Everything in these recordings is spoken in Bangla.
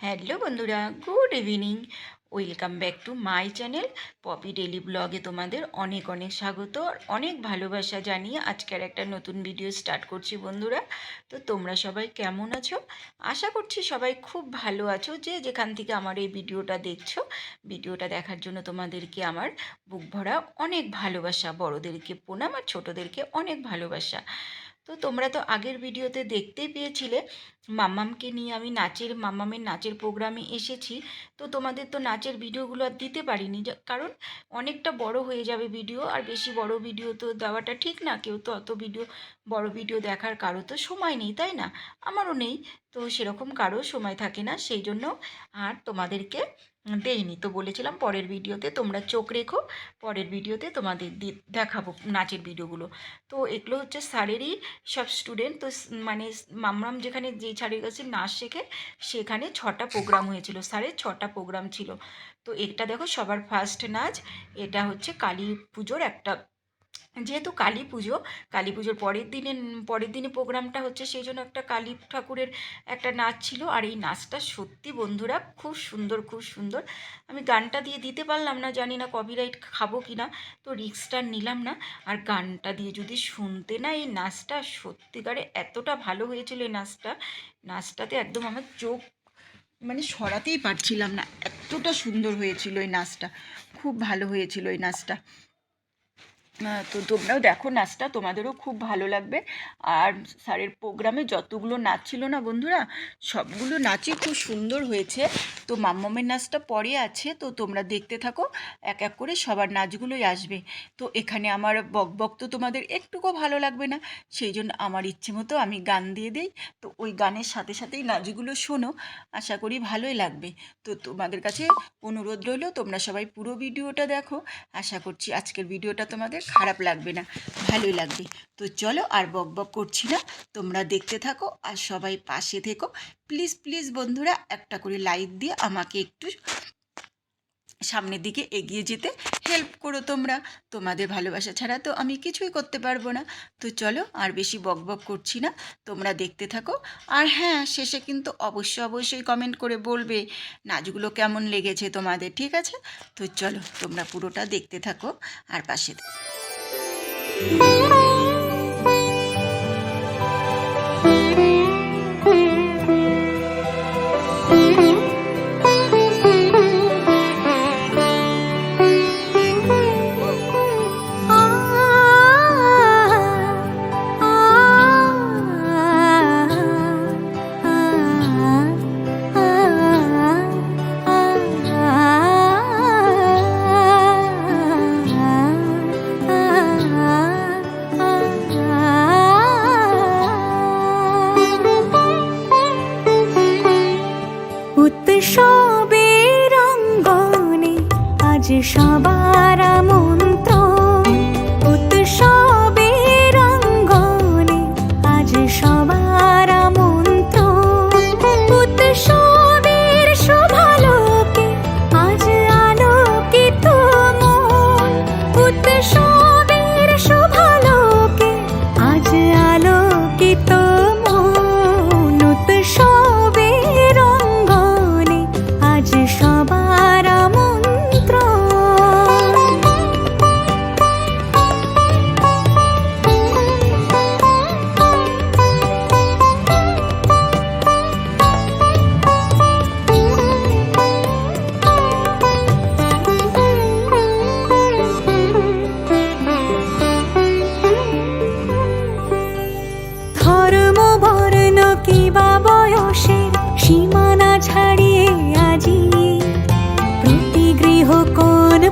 হ্যালো বন্ধুরা, good evening. Welcome back to my channel. Poppy daily ব্লগে তোমাদের অনেক অনেক স্বাগত অনেক ভালোবাসা জানিয়ে আজকের একটা নতুন ভিডিও স্টার্ট করছি বন্ধুরা। তো তোমরা সবাই কেমন আছো? আশা করছি সবাই খুব ভালো আছো যে যেখান থেকে আমার এই ভিডিওটা দেখছ। ভিডিওটা দেখার জন্য তোমাদেরকে আমার বুক ভরা অনেক ভালোবাসা, বড়োদেরকে প্রণাম আর ছোটোদেরকে অনেক ভালোবাসা। তো তোমরা তো আগের ভিডিওতে দেখতেই পেয়েছিলে মাম্মামকে নিয়ে আমি নাচের মাম্মামের নাচের প্রোগ্রামে এসেছি। তো তোমাদের তো নাচের ভিডিওগুলো আর দিতে পারিনি কারণ অনেকটা বড় হয়ে যাবে ভিডিও, আর বেশি বড় ভিডিও তো দেওয়াটা ঠিক না, কেউ তো অত ভিডিও, বড় ভিডিও দেখার কারও তো সময় নেই, তাই না? আমারও নেই, তো সেরকম কারও সময় থাকে না, সেই জন্য আর তোমাদেরকে দেইনি। তো বলেছিলাম পরের ভিডিওতে তোমরা চোখ রেখো, পরের ভিডিওতে তোমাদের দেখাবো নাচের ভিডিওগুলো। তো এগুলো হচ্ছে স্যারেরই সব স্টুডেন্ট তো মানে মামরাম যেখানে যে স্যারের কাছে নাচ শেখে, সেখানে ছটা প্রোগ্রাম হয়েছিল স্যারের, ছটা প্রোগ্রাম ছিল। তো এটা দেখো সবার ফার্স্ট নাচ, এটা হচ্ছে কালী পুজোর একটা যেহেতু কালী পুজো, কালী পুজোর পরের দিনে পরের দিনে প্রোগ্রামটা হচ্ছে সেই জন্য একটা কালী ঠাকুরের একটা নাচ ছিল। আর এই নাচটা সত্যি বন্ধুরা খুব সুন্দর খুব সুন্দর। আমি গানটা দিয়ে দিতে পারলাম না, জানি না কপিরাইট খাব কি না, তো রিক্সটা নিলাম না। আর গানটা দিয়ে যদি শুনতে না এই নাচটা, সত্যিকারে এতটা ভালো হয়েছিল এই নাচটা, নাচটাতে একদম আমার চোখ মানে সরাতেই পারছিলাম না, এতটা সুন্দর হয়েছিল এই নাচটা, খুব ভালো হয়েছিল এই নাচটা। তো তোমরাও দেখো নাচটা, তোমাদেরও খুব ভালো লাগবে। আর স্যারের প্রোগ্রামে যতগুলো নাচ ছিল না বন্ধুরা, সবগুলো নাচই খুব সুন্দর হয়েছে। তো মাম্মামের নাচটা পরে আছে, তো তোমরা দেখতে থাকো, এক এক করে সবার নাচগুলোই আসবে। তো এখানে আমার বক বক তো তোমাদের একটুকুও ভালো লাগবে না, সেই জন্য আমার ইচ্ছে মতো আমি গান দিয়ে দিই। তো ওই গানের সাথে সাথেই নাচগুলো শোনো, আশা করি ভালোই লাগবে। তো তোমাদের কাছে অনুরোধ রইল, তোমরা সবাই পুরো ভিডিওটা দেখো। আশা করছি আজকের ভিডিওটা তোমাদের খারাপ লাগবে না, ভালোই লাগবে। তো চলো আর বক বক করছি না, তোমরা দেখতে থাকো আর সবাই পাশে থেকো। প্লিজ প্লিজ বন্ধুরা, একটা করে লাইক দিয়ে আমাকে একটু সামনের দিকে এগিয়ে যেতে হেল্প করো তোমরা। তোমাদের ভালোবাসা ছাড়া তো আমি কিছুই করতে পারব না। তো চলো আর বেশি বক বক করছি না। তোমরা দেখতে থাকো। আর হ্যাঁ শেষে কিন্তু অবশ্যই অবশ্যই কমেন্ট করে বলবে নাচগুলো কেমন লেগেছে তোমাদের? ঠিক আছে? তো চলো তোমরা পুরোটা দেখতে থাকো। আর পাশে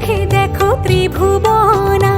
চোখে দেখো ত্রিভুবনা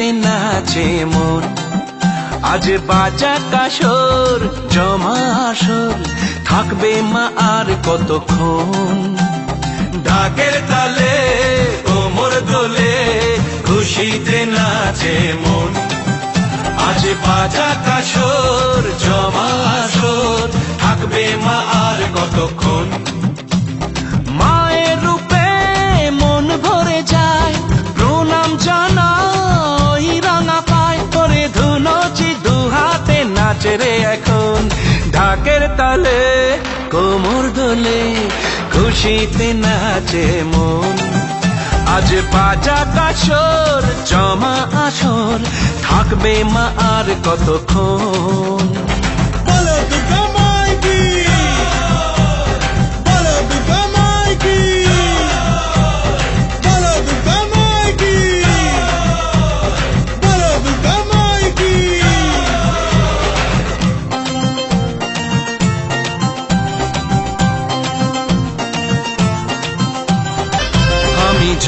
খুশিতে নাচে মন আজ বাজা কাসর জমা আসর, থাকবে মা আর কতক্ষণ? ঢাকের তালে কোমর দোলে খুশিতে নাচে মন। আজ বাজা কাসর জমা আসর, থাকবে মা আর কতক্ষণ? ঢাকের তালে, কোমর দোলে, খুশিতে নাচে মন। আজ পাজা কাশর, জমা আসর, থাকবে মা আর কতক্ষণ?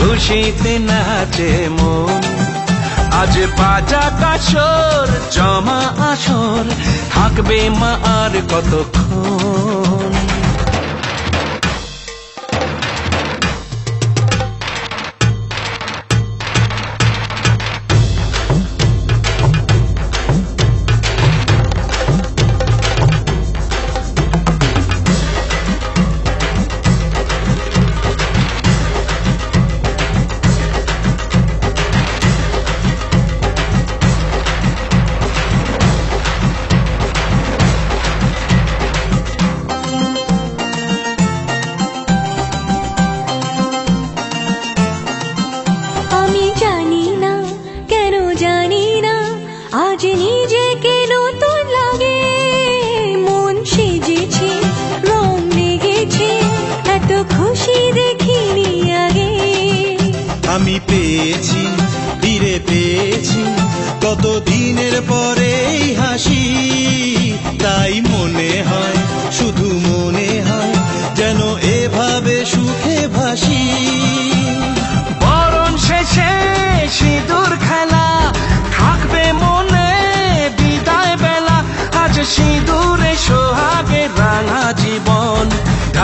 খুশিতে নাচে মন। আজ বাজা কাশর জমা আসর থাকবে মা আর কতক্ষণ? আজ নিজেকে নতুন লাগে। মন সেজেছে, রং লেগেছে, এত খুশি দেখিনি আগে। আমি পেয়েছি, ফিরে পেয়েছি কত দিনের পরে হাসি। তাই মনে হয়, শুধু মনে হয়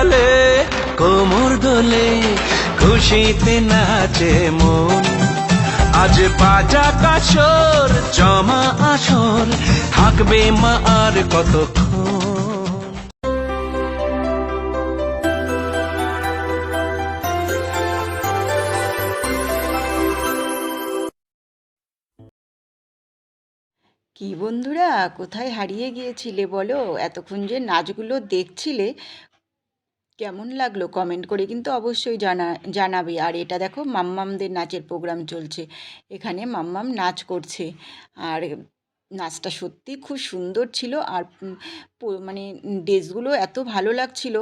তালে কোমর দোলে, খুশিতে নাচে মন। আজ বাজা কাসর জমা আসর, থাকবে মা আর কতক্ষণ? কি বন্ধুরা, কোথায় হারিয়ে গিয়েছিলে বলো? এতক্ষণ যে নাচগুলো দেখছিলে কেমন লাগল? কমেন্ট করে কিন্তু অবশ্যই জানা, জানাবে। আর এটা দেখো মাম্মামদের নাচের প্রোগ্রাম চলছে। এখানে মাম্মাম নাচ করছে। আর নাচটা সত্যি খুব সুন্দর ছিল আর মানে ড্রেসগুলো এত ভালো লাগছিল,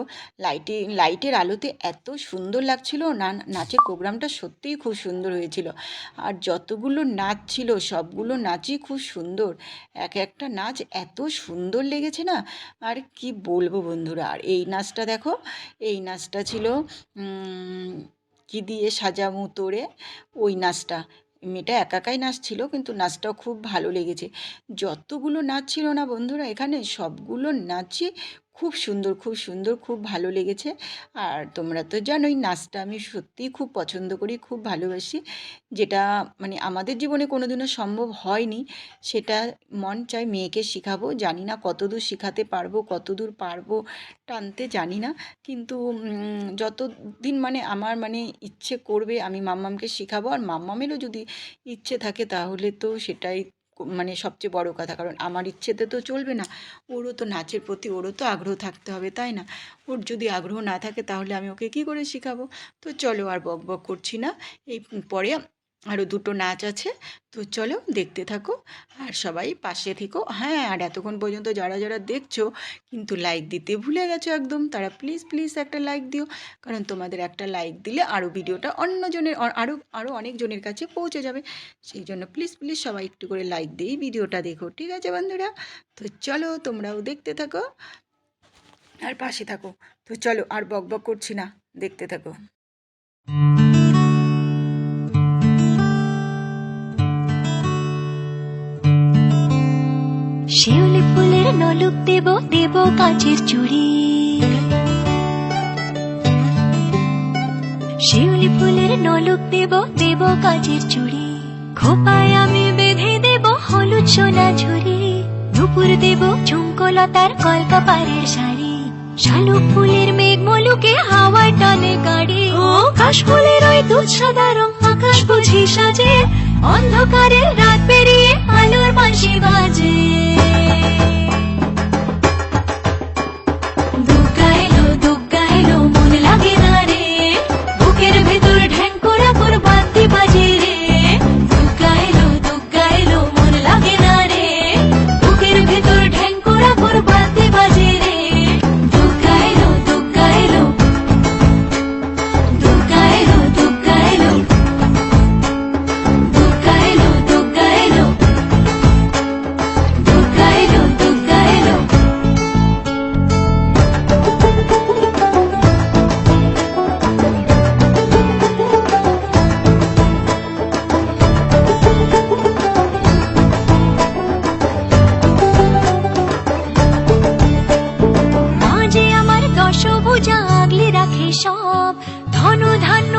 লাইটে, লাইটের আলোতে এত সুন্দর লাগছিল, না, নাচের প্রোগ্রামটা সত্যিই খুব সুন্দর হয়েছিল। আর যতগুলো নাচ ছিল, সবগুলো নাচই খুব সুন্দর। এক একটা নাচ এত সুন্দর লেগেছে না, আর কি বলব বন্ধুরা, আর এই নাচটা দেখো, এই নাচটা ছিল কি দিয়ে সাজামু তোরে, ওই নাচটা। মেয়েটা একাকাই নাচছিল, কিন্তু নাচটাও খুব ভালো লেগেছে। যতগুলো নাচ ছিল না বন্ধুরা, এখানে সবগুলো নাচই খুব সুন্দর খুব সুন্দর, খুব ভালো লেগেছে। আর তোমরা তো জানোই, নাচটা আমি সত্যিই খুব পছন্দ করি, খুব ভালোবাসি। যেটা মানে আমাদের জীবনে কোনোদিনও সম্ভব হয়নি, সেটা মন চায় মেয়েকে শেখাবো। জানি না কতদূর শেখাতে পারব, কতদূর পারব টানতে, জানি না। কিন্তু যতদিন মানে আমার মানে ইচ্ছে করবে আমি মাম্মামকে শেখাবো। আর মাম্মামেরও যদি ইচ্ছে থাকে তাহলে তো সেটাই মানে সবচেয়ে বড় কথা, কারণ আমার ইচ্ছেতে তো চলবে না। ওরও তো নাচের প্রতি ওরও তো আগ্রহ থাকতে হবে, তাই না? ওর যদি আগ্রহ না থাকে তাহলে আমি ওকে কী করে শেখাবো? তো চলো আর বক বক করছি না। এই পরে আরও দুটো নাচ আছে। তো চলো দেখতে থাকো আর সবাই পাশে থেকো। হ্যাঁ আর এতক্ষণ পর্যন্ত যারা যারা দেখছ কিন্তু লাইক দিতে ভুলে গেছো একদম, তারা প্লিজ প্লিজ একটা লাইক দিও। কারণ তোমাদের একটা লাইক দিলে আরও ভিডিওটা অন্যজনের আরও আরও অনেকজনের কাছে পৌঁছে যাবে। সেই জন্য প্লিজ প্লিজ সবাই একটু করে লাইক দিয়েই ভিডিওটা দেখো, ঠিক আছে বন্ধুরা? তো চলো তোমরাও দেখতে থাকো আর পাশে থাকো। তো চলো আর বক বক করছি না, দেখতে থাকো। শিউলি ফুলের নলুক দেব দেব কাচের চুড়ি। শিউলি ফুলের নলুক দেব দেব কাচের চুড়ি। খোপায় আমি বেঁধে দেব হলুদ সোনা ঝুড়ি দুপুর দেব ঝুমকলতার কলকাপাড়ের শাড়ি। শালুক ফুলের মেঘ মলুকে হাওয়ার টানে গাড়ি। ও কাশ ফুলের ওই দুধ সাদা রং আকাশ বুঝি সাজে। অন্ধকারে রাত পেরিয়ে আলোর বাঁশি বাজে।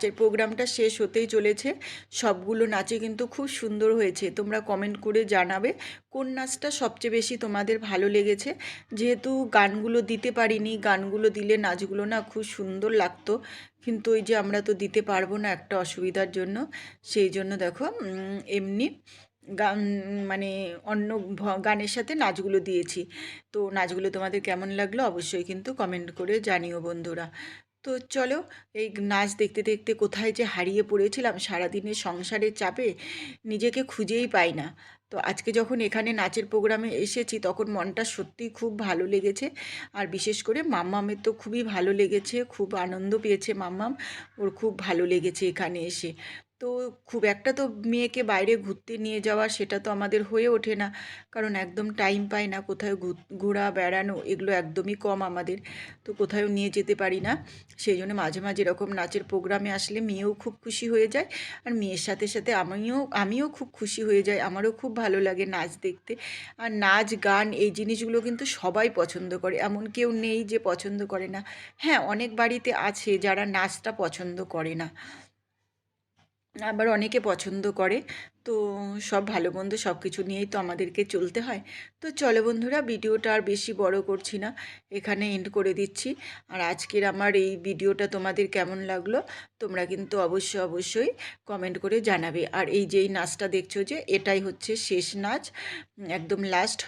নাচের প্রোগ্রামটা শেষ হতেই চলেছে। সবগুলো নাচে কিন্তু খুব সুন্দর হয়েছে। তোমরা কমেন্ট করে জানাবে কোন নাচটা সবচেয়ে বেশি তোমাদের ভালো লেগেছে। যেহেতু গানগুলো দিতে পারিনি, গানগুলো দিলে নাচগুলো না খুব সুন্দর লাগতো। কিন্তু ওই যে আমরা তো দিতে পারব না একটা অসুবিধার জন্য। সেই জন্য দেখো এমনি গান মানে অন্য গানের সাথে নাচগুলো দিয়েছি। তো নাচগুলো তোমাদের কেমন লাগল অবশ্যই কিন্তু কমেন্ট করে জানিও বন্ধুরা। তো চলো, এই নাচ দেখতে দেখতে কোথায় যে হারিয়ে পড়েছিলাম, সারাদিনের সংসারের চাপে নিজেকে খুঁজেই পাই না। তো আজকে যখন এখানে নাচের প্রোগ্রামে এসেছি, তখন মনটা সত্যিই খুব ভালো লেগেছে। আর বিশেষ করে মাম্মামের তো খুবই ভালো লেগেছে, খুব আনন্দ পেয়েছে মাম্মাম। ওর খুব ভালো লেগেছে এখানে এসে। তো খুব একটা তো মেয়েকে বাইরে ঘুরতে নিয়ে যাওয়া সেটা তো আমাদের হয়ে ওঠে না। কারণ একদম টাইম পাই না কোথাও ঘু- ঘোরা, বেড়ানো এগুলো একদমই কম আমাদের। তো কোথাও নিয়ে যেতে পারি না। সেই জন্য মাঝে মাঝে এরকম নাচের প্রোগ্রামে আসলে মেয়েও খুব খুশি হয়ে যায়। আর মেয়ের সাথে সাথে আমিও আমিও খুব খুশি হয়ে যাই। আমারও খুব ভালো লাগে নাচ দেখতে। আর নাচ, গান এই জিনিসগুলো কিন্তু সবাই পছন্দ করে। এমন কেউ নেই যে পছন্দ করে না। হ্যাঁ অনেক বাড়িতে আছে যারা নাচটা পছন্দ করে না। আবার অনেকে পছন্দ করে। তো সব ভালো মন্দ সব কিছু নিয়েই তো আমাদেরকে চলতে হয়। তো চলো বন্ধুরা, ভিডিওটা আর বেশি বড় করছি না। এখানে এন্ড করে দিচ্ছি। আর আজকের আমার এই ভিডিওটা তোমাদের কেমন লাগল, তোমরা কিন্তু অবশ্যই অবশ্যই কমেন্ট করে জানাবে। আর এই যেই নাচটা দেখছ যে, এটাই হচ্ছে শেষ নাচ, একদম লাস্ট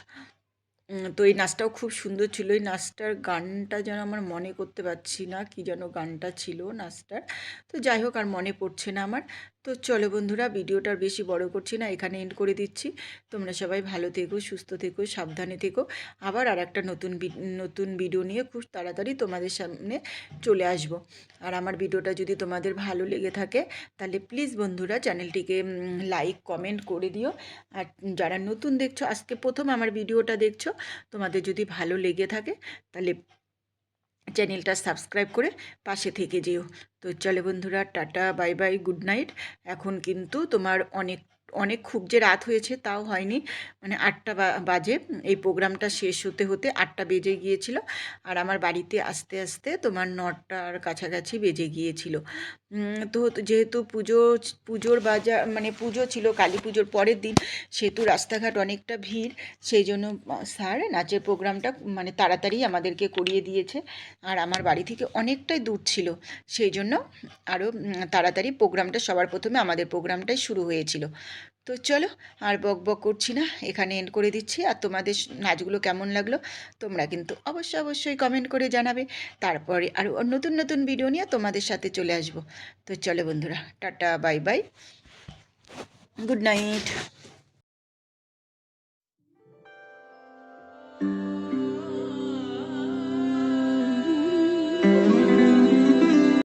তো এই নাচটাও খুব সুন্দর ছিল। এই নাচটার গানটা যেন আমার মনে করতে পারছি না, কি যেন গানটা ছিল নাচটার। তো যাই হোক, আর মনে পড়ছে না আমার। তো চলো বন্ধুরা ভিডিওটার বেশি বড় করছি না, এখানে এন্ড করে দিচ্ছি। তোমরা সবাই ভালো থেকো, সুস্থ থেকো, সাবধানে থেকো। আবার আর একটা নতুন নতুন ভিডিও নিয়ে খুব তাড়াতাড়ি তোমাদের সামনে চলে আসব। আর আমার ভিডিওটা যদি তোমাদের ভালো লেগে থাকে, তাহলে প্লিজ বন্ধুরা চ্যানেলটিকে লাইক কমেন্ট করে দিও। আর যারা নতুন দেখছ, আজকে প্রথম আমার ভিডিওটা দেখছ, তোমাদের যদি ভালো লেগে থাকে, তাহলে চ্যানেলটা সাবস্ক্রাইব করে পাশে থেকে যেও। তো চলে বন্ধুরা, tata, bye bye, good night. এখন কিন্তু তোমার অনেক অনেক খুব যে রাত হয়েছে তাও হয়নি। মানে আটটা বাজে। এই প্রোগ্রামটা শেষ হতে হতে আটটা বেজে গিয়েছিল। আর আমার বাড়িতে আস্তে আস্তে তোমার নটার কাছাকাছি বেজে গিয়েছিল। তো যেহেতু পুজো, পুজোর বাজার মানে পুজো ছিল, কালী পুজোর পরের দিন, সেহেতু রাস্তাঘাট অনেকটা ভিড়, সেই জন্য স্যার নাচের প্রোগ্রামটা মানে তাড়াতাড়ি আমাদেরকে করিয়ে দিয়েছে। আর আমার বাড়ি থেকে অনেকটাই দূর ছিল, সেই জন্য আরও তাড়াতাড়ি প্রোগ্রামটা সবার প্রথমে আমাদের প্রোগ্রামটাই শুরু হয়েছিল। তো চলো, আর বক বক করছি না, এখানে এন্ড করে দিচ্ছি। আর তোমাদের নাচগুলো কেমন লাগল, তোমরা কিন্তু অবশ্যই অবশ্যই কমেন্ট করে জানাবে। তারপরে আরও নতুন নতুন ভিডিও নিয়ে তোমাদের সাথে চলে আসব। তো চলো বন্ধুরা, tata bye bye good night